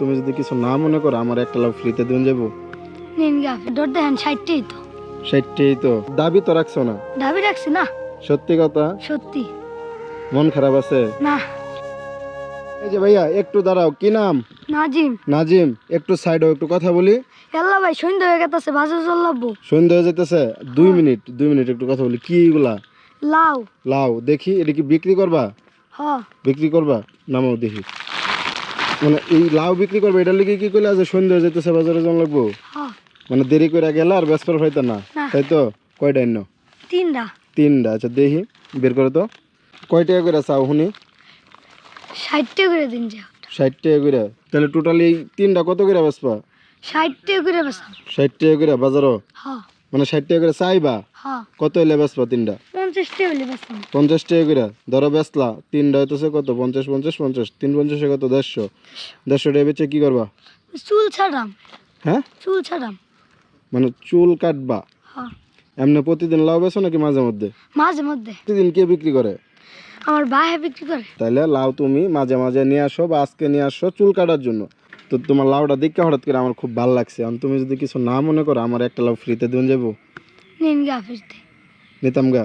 তুমি যদি কিছু না মনে করো আমার একটা লাভ ফ্রিতে দিন যাব। নিন গা ডর দেখেন ষাটটাই তো। সেটাই তো। দাবি তো রাখছো না? দাবি রাখছি না। সত্যি কথা? সত্যি। মন খারাপ আছে? না। এই যে ভাইয়া একটু দাঁড়াও কি নাম? নাজিম। নাজিম একটু সাইডও একটু কথা বলি। এল্লা ভাই সন্ধ্যা হয়ে গেছে বাজে চল্লাবো সন্ধ্যা হয়ে যেতেছে দুই মিনিট দুই মিনিট একটু কথা বলি। কি এগুলা? লাউ। লাও দেখি এটা কি বিক্রি করবা? হ। বিক্রি করবা? নামাও দেখি। মানে এই লাউ বিক্রি করবে এটার লিগে কি করলে আছে সন্ধ্যা হয়ে যেতেছে বাজারে জন লাগবো? মানে দেরি করে গেলে আর ব্যস্ত হইতো না। তাই তো? কয়টা এন্ন তিনটা। তিনটা। আচ্ছা দেখি বের করে তো। কয় টাকা করে চাও শুনি? ষাটটা করে দিন যা। ষাট টাকা করে তাহলে টোটালি তিনটা কত করে বেচবা? ষাটটা করে বেসাম ষাট টাকা করে বাজারও? হ মানে ষাট টাকা করে চাইবা? হ কত হইলে বেচবা তিনটা? পঞ্চাশ টাকা করে ধরো বেচলা তিনটা হইতেছে কত? পঞ্চাশ পঞ্চাশ পঞ্চাশ। তিন পঞ্চাশে কত? দেড়শো। দেড়শো টাকা বেচে কি করবা? চুল ছাড়াম। হ্যাঁ? চুল ছাড়াম। মানে চুল কাটবা? হ এমনি প্রতিদিন লাউ বেছো নাকি মাঝে মধ্যে? মাঝে মধ্যে। প্রতিদিন কে বিক্রি করে? আমার ভাই বিক্রি করে। তাইলে লাউ তুমি মাঝে মাঝে নিয়ে আসো বা আজকে নিয়ে আসো চুল কাটার জন্য। তো তোমার লাউটা দেখে হঠাৎ করে আমার খুব ভালো লাগছে। এখন তুমি যদি কিছু না মনে করো আমার একটা লাউ ফ্রিতে দিন যাব। নিন গা ফিরতে নিতাম গা।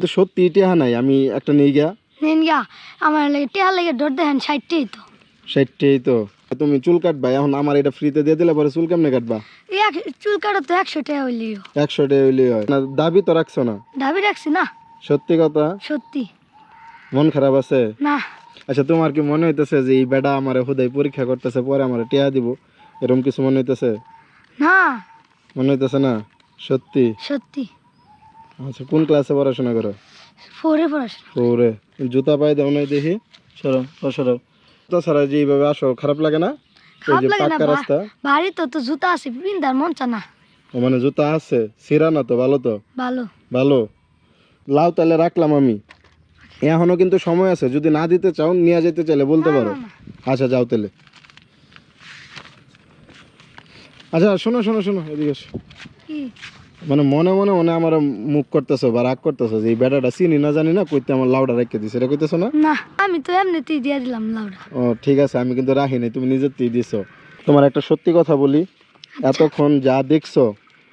তো সত্যি টিহা নাই আমি একটা নিয়ে গা। নিন গা আমার লাগে টেহার লাগে ডর দেখেন ষাটটাই তো। ষাটটাই তো। তুমি চুল কাটবা এখন আমার এটা ফ্রিতে দিয়ে দিলে পরে চুল কেমনে কাটবা? এক চুল কাটা তো একশো টাকা হইলেও একশো টাকা হইলে হয়। না দাবি তো রাখছো না? দাবি রাখছি না। সত্যি কথা? সত্যি। মন খারাপ আছে? না। আচ্ছা তোমার কি মনে হইতেছে যে এই বেটা আমার হুদাই পরীক্ষা করতেছে পরে আমার টিয়া দিব? এরকম কিছু মনে হইতেছে? না। মনে হইতেছে না? সত্যি? সত্যি। আচ্ছা কোন ক্লাসে পড়াশোনা করো? ফোরে পড়াশোনা ওরে জুতা পায়ে দাও নাই দেখি। সরো সরো তাছাড়া যে এইভাবে আসো খারাপ লাগে না? এই যে বা- রাস্তা? বাড়ি তো তো জুতা আছে পিন্দার মন চা না। ও মানে জুতা আছে সিরা না তো ভালো তো? ভালো। ভালো। লাউ তাহলে রাখলাম আমি। এখনও কিন্তু সময় আছে। যদি না দিতে চাও নিয়ে যেতে চাইলে বলতে পারো। আচ্ছা যাও তাহলে। আচ্ছা শোনো শোনো শোনো এদিকে। মানে মনে মনে মনে আমার মুখ করতেছো বা রাগ করতেছো যে এই বেটাটা চিনি না জানি না কইতে আমার লাউটা রেখে দিছে। এটা কইতেছো না? না আমি তো এমনিতেই দিয়ে দিলাম লাউডা। ও ঠিক আছে আমি কিন্তু রাখি নাই তুমি নিজের দিয়ে দিছো। তোমার একটা সত্যি কথা বলি। এতক্ষণ যা দেখছ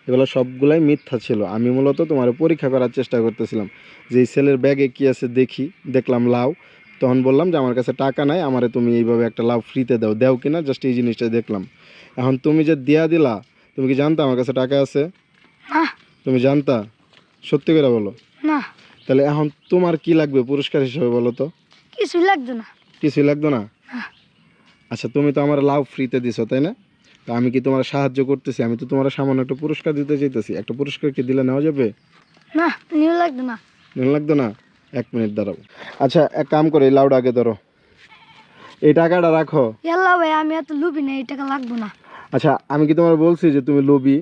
এগুলো সবগুলাই মিথ্যা ছিল। আমি মূলত তোমার পরীক্ষা করার চেষ্টা করতেছিলাম। যে এই ছেলের ব্যাগে কি আছে দেখি দেখলাম লাউ। তখন বললাম যে আমার কাছে টাকা নাই আমারে তুমি এইভাবে একটা লাউ ফ্রিতে দাও। দাও কিনা জাস্ট এই জিনিসটা দেখলাম। এখন তুমি যে দেয়া দিলা তুমি কি জানতা আমার কাছে টাকা আছে? না। তুমি জানতা? সত্যি করে বলো। না। তাহলে এখন তোমার কি লাগবে পুরস্কার হিসেবে বলো তো? কিছুই লাগতো না। কিছুই লাগতো না? না। আচ্ছা তুমি তো আমার লাভ ফ্রিতে দিছো তাই না? তো আমি কি তোমার সাহায্য করতেছি? আমি তো তোমার সামান্য একটা পুরস্কার দিতে চাইতেছি। একটা পুরস্কার কি দিলে নেওয়া যাবে? না নিউ লাগতো না। মনে লাগতো না? এক মিনিট দাঁড়াবো আচ্ছা এক কাম করে লাউটা আগে ধরো। এই টাকাটা রাখো। ইয়াল্লা ভাই আমি এত লুবি না এই টাকা লাগবো না। আচ্ছা আমি কি তোমার বলছি যে তুমি লুবি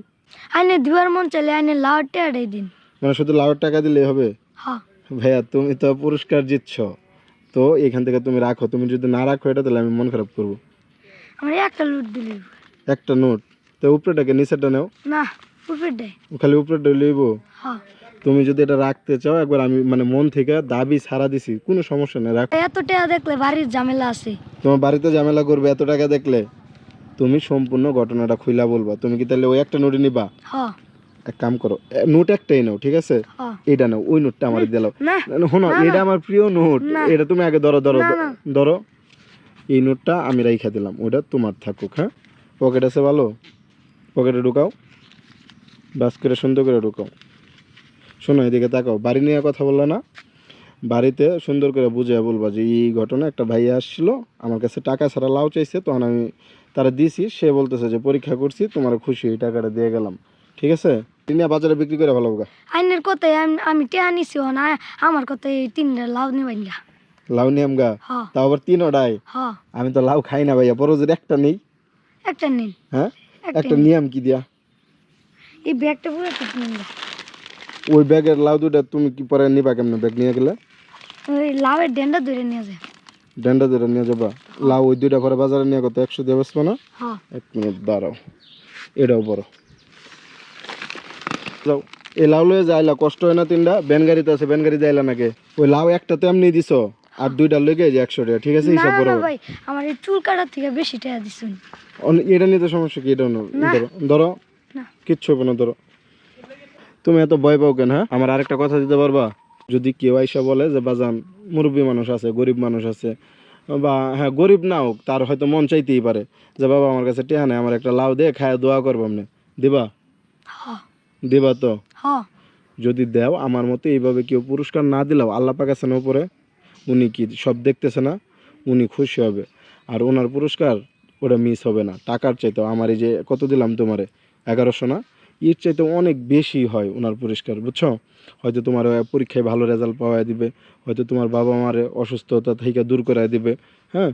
আইনে দিবার মন চাইলে আইনে লাউ টেয়ারাই দিন। মানে শুধু লাউয়ের টাকা দিলেই হবে? হ্যাঁ ভাইয়া তুমি তো পুরস্কার জিতছ। তো এখান থেকে তুমি রাখো তুমি যদি না রাখো এটা তাহলে আমি মন খারাপ করব। আমার একটা লুট দিলে একটা নোট। তো উপরেটাকে নিচেরটা নেও। না উপর দেয় খালি উপরেটা লইবো। হ্যাঁ। তুমি যদি এটা রাখতে চাও একবার আমি মানে মন থেকে দাবি ছাড়া দিছি কোনো সমস্যা নেই রাখ। এত টাকা দেখলে বাড়ির ঝামেলা আছে। তোমার বাড়িতে ঝামেলা করবে এত টাকা দেখলে। তুমি সম্পূর্ণ ঘটনাটা খুইলা বলবা। তুমি কি তাহলে ওই একটা নোটই নিবা? হ্যাঁ। এক কাম করো নোট একটাই নাও ঠিক আছে? হ্যাঁ। এটা নাও ওই নোটটা আমার দিলাও না শোনো এটা আমার প্রিয় নোট। এটা তুমি আগে ধরো ধরো। ধরো। এই নোটটা আমি রাইখা দিলাম ওটা তোমার থাকুক হ্যাঁ? পকেট আছে ভালো? পকেটে ঢুকাও। বাস করে সুন্দর করে ঢুকাও। শোনো এদিকে তাকাও। বাড়ি নিয়ে কথা বলল না? বাড়িতে সুন্দর করে বুঝে বলবা যে এই ঘটনা একটা ভাইয়া আসছিল আমার কাছে টাকা ছাড়া লাউ চাইছে তখন আমি তারা দিছি সে বলতেছে যে পরীক্ষা করছি তোমার খুশি এই টাকাটা দিয়ে গেলাম। ঠিক আছে? বাজারে বিক্রি করে ভালো গা। আইনের কথাই আমি- টেয়া নিছি না আমার কথাই তিনটা লাউ না লাউ নিয়াম গা? তাও আবার তিন ওটাই হ্যাঁ আমি তো লাউ খাই না ভাইয়া বড় একটা নেই। একটা নিন। হ্যাঁ? একটা। নিয়াম কি দিয়া? এই ব্যাগটা পুরো একটা নিন ওই ব্যাগের লাউ দুটা তুমি কি পরে নিবা কেমনে ব্যাগ নিয়ে গেলে? ওই লাউয়ের ডেন্ডা ধরে নিয়ে যায় ডেন্ডা দুটা নিয়ে যাবা। লাউ ওই দুইটা করে বাজারে নিয়ে কত একশো দিয়ে বেসবো না? হ্যাঁ। এক মিনিট দাঁড়াও। এটাও বড় যাও এই লাউ লয়ে যাইলা কষ্ট হয় না তিনটা? ব্যান গাড়িতে আছে ব্যান গাড়ি যাইলা নাকি? ওই লাউ একটা তো এমনি দিছো? আর দুইটা লেগে যে একশো টাকা ঠিক আছে? হিসাব বরাবর ভাই আমার এই চুল কাটার থেকে বেশি টাকা দিছুন। এটা নিয়ে তো সমস্যা কি? এটা ধরো ধরো। কিচ্ছু হবে না ধরো। তুমি এত ভয় পাও কেন হ্যাঁ? আমার আরেকটা কথা দিতে পারবা? যদি কেউ আইসা বলে যে বাজান মুরব্বী মানুষ আছে গরিব মানুষ আছে বা হ্যাঁ গরিব না হোক তার হয়তো মন চাইতেই পারে যে বাবা আমার কাছে টেহা নেই আমার একটা লাউ দে খায় দোয়া করব আপনি দিবা? দিবা তো? যদি দেও আমার মতে এইভাবে কেউ পুরস্কার না দিলেও আল্লাহ পাক আছেন উপরে? উনি কি সব দেখতেছে না, উনি খুশি হবে। আর ওনার পুরস্কার ওটা মিস হবে না। টাকার চাইতেও আমার এই যে কত দিলাম তোমারে? এগারোশো না? এর চাইতে অনেক বেশি হয় ওনার পুরস্কার, বুঝছ? হয়তো তোমার পরীক্ষায় ভালো রেজাল্ট পাওয়া দিবে, হয়তো তোমার বাবা মার অসুস্থতা থেকে দূর করে দিবে হ্যাঁ?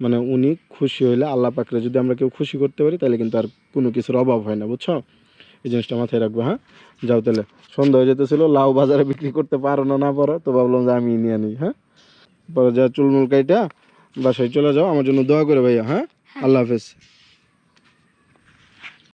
মানে উনি খুশি হইলে আল্লাহ পাকরে যদি আমরা কেউ খুশি করতে পারি, তাহলে কিন্তু আর কোনো কিছুর অভাব হয় না, বুঝছ? এই জিনিসটা মাথায় রাখব হ্যাঁ? যাও তাহলে। সন্ধ্যা হয়ে যেতেছিল, লাউ বাজারে বিক্রি করতে পারো না না পারো, তো ভাবলাম যে আমি নিয়ে নিই হ্যাঁ? পরে যা চুলমুল কাইটা বাসায় চলে যাও আমার জন্য দোয়া করে ভাইয়া হ্যাঁ। আল্লাহ হাফেজ।